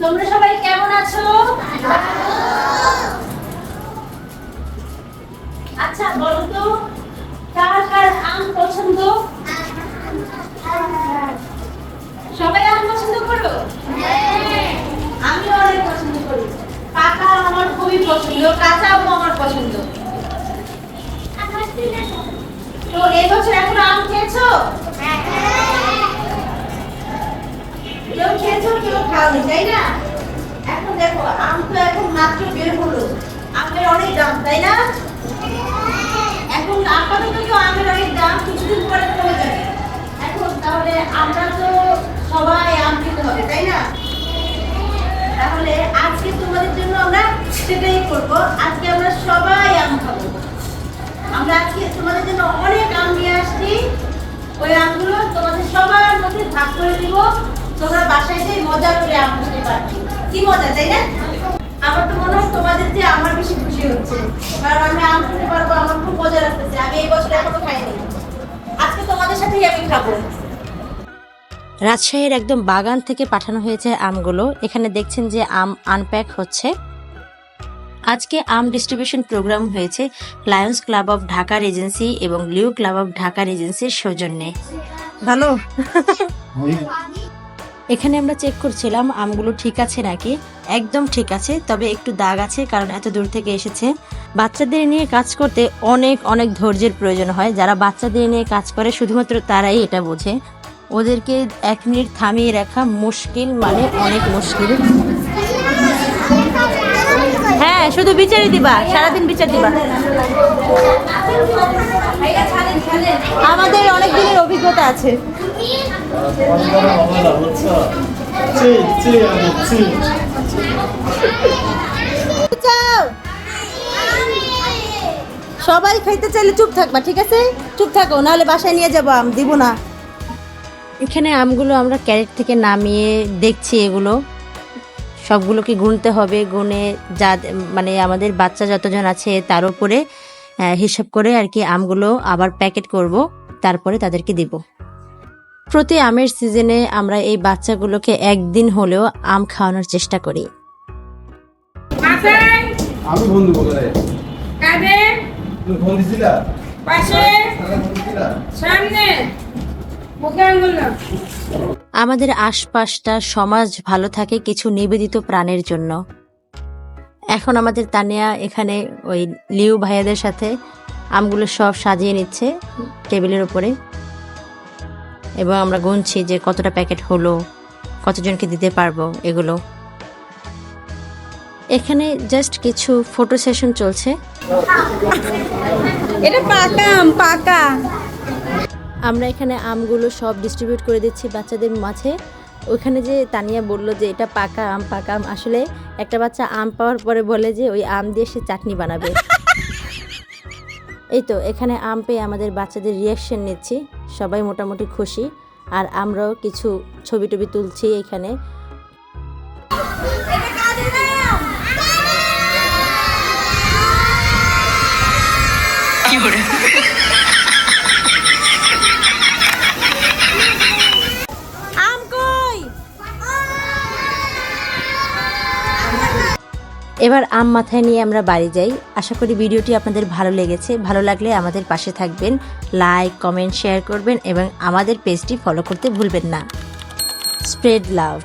তোমরা সবাই কেমন আছো? আচ্ছা বলো তো, কার কার আম পছন্দ? সবাই আম পছন্দ করো? আমি অনেক পছন্দ করি। পাকা আমার খুবই পছন্দ কাঁচা আম আমার পছন্দ। তো এই বছর এখন আম খেয়েছো? কেউ খেয়েছো কেউ খাওনি তাই না? এখন দেখো, আম তো এখন মাত্র বের হলো। আমের অনেক দাম, তাই না? এখন আপাতত তো আমের অনেক দাম, কিছুদিন পরে কমে যাবে। এখন তাহলে আমরা তো সবাই আম খেতে হবে, তাই না? তাহলে আজকে তোমাদের জন্য আমরা সেটাই করব। আজকে আমরা সবাই আম খাব। আমরা আজকে তোমাদের জন্য আম খেতে পারবে কি মজা তাই না? আমার তো মনে হয় তোমাদের যে আমার বেশি খুশি হচ্ছে। কারণ আমি আম খেতে পারব আমার খুব মজা লাগতেছে। আমি এই বছর এখনও খাইনি। আজকে তোমাদের সাথেই আমি খাব। রাজশাহীর একদম বাগান থেকে পাঠানো হয়েছে আমগুলো। এখানে দেখছেন যে আম আনপ্যাক হচ্ছে। আজকে আম ডিস্ট্রিবিউশন প্রোগ্রাম হয়েছে লায়ন্স ক্লাব অফ ঢাকার এজেন্সি এবং লিউ ক্লাব অফ ঢাকার এজেন্সির সৌজন্যে। ভালো? এখানে আমরা চেক করছিলাম আমগুলো ঠিক আছে নাকি? একদম ঠিক আছে, তবে একটু দাগ আছে কারণ এত দূর থেকে এসেছে। বাচ্চাদের নিয়ে কাজ করতে অনেক অনেক ধৈর্যের প্রয়োজন হয়। যারা বাচ্চাদের নিয়ে কাজ করে, শুধুমাত্র তারাই এটা বোঝে। ওদেরকে এক মিনিট থামিয়ে রাখা মুশকিল মানে অনেক মুশকিল। হ্যাঁ শুধু বিচারই দিবা, সারাদিন বিচার দিবা। আমাদের অনেক অভিজ্ঞতা আছে। সবাই খাইতে চাইলে চুপ থাকবা, ঠিক আছে? চুপ থাকো, নাহলে বাসায় নিয়ে যাব আম, দিব না। এখানে আমগুলো আমরা ক্যারেট থেকে নামিয়ে দেখছি এগুলো। সবগুলোকে গুনতে হবে, গুনে যা মানে আমাদের বাচ্চা যতজন আছে তার উপরে হিসাব করে আর কি আমগুলো আবার প্যাকেট করব। তারপরে তাদেরকে দিব। প্রতি আমের সিজনে আমরা এই বাচ্চাগুলোকে একদিন হলেও আম খাওয়ানোর চেষ্টা করি। আমি বন্ধু বলে কাঁধে তুমি ফোন দিছিলা? পাশে? সামনে? মুখে আঙ্গুল না। আমাদের আশপাশটা সমাজ ভালো থাকে কিছু নিবেদিত প্রাণের জন্য। এখন আমাদের তানিয়া এখানে ওই লিউ ভাইয়াদের সাথে আমগুলো সব সাজিয়ে নিচ্ছে টেবিলের উপরে। এবং আমরা গুনছি যে কতটা প্যাকেট হলো কতজনকে দিতে পারব এগুলো। এখানে জাস্ট কিছু ফটো সেশন চলছে। এটা পাকা আম পাকা। আমরা এখানে আমগুলো সব ডিস্ট্রিবিউট করে দিচ্ছি বাচ্চাদের মাঝে। ওখানে যে তানিয়া বলল যে এটা পাকা আম পাকা আম। আসলে একটা বাচ্চা আম পাওয়ার পরে বলে যে ওই আম দিয়ে সে চাটনি বানাবে। এই তো, এখানে আম পেয়ে আমাদের বাচ্চাদের রিয়াকশন নিচ্ছি। সবাই মোটামুটি খুশি। আর আমরাও কিছু ছবি টবি তুলছি এখানে। এবার আম মাথায় নিয়ে আমরা বাড়ি যাই। আশা করি ভিডিওটি আপনাদের ভালো লেগেছে। ভালো লাগলে আমাদের পাশে থাকবেন লাইক কমেন্ট শেয়ার করবেন এবং আমাদের পেজটি ফলো করতে ভুলবেন না। স্প্রেড লাভ